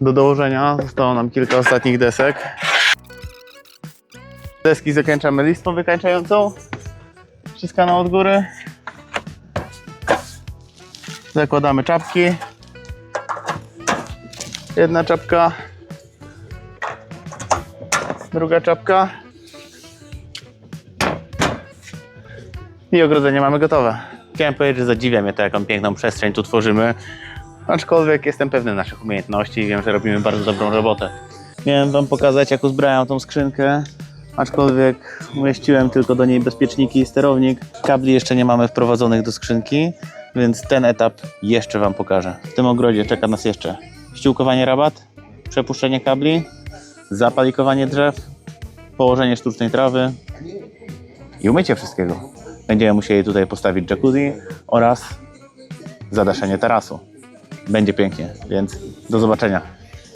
Do dołożenia zostało nam kilka ostatnich desek. Deski zakończamy listą wykańczającą. Wciskano od góry. Zakładamy czapki. Jedna czapka. Druga czapka. I ogrodzenie mamy gotowe. Chciałem powiedzieć, że zadziwia mnie to, jaką piękną przestrzeń tu tworzymy. Aczkolwiek jestem pewny naszych umiejętności i wiem, że robimy bardzo dobrą robotę. Miałem wam pokazać, jak uzbrajam tą skrzynkę, aczkolwiek umieściłem tylko do niej bezpieczniki i sterownik. Kabli jeszcze nie mamy wprowadzonych do skrzynki, więc ten etap jeszcze wam pokażę. W tym ogrodzie czeka nas jeszcze ściółkowanie rabat, przepuszczenie kabli, zapalikowanie drzew, położenie sztucznej trawy i umycie wszystkiego. Będziemy musieli tutaj postawić jacuzzi oraz zadaszenie tarasu. Będzie pięknie, więc do zobaczenia.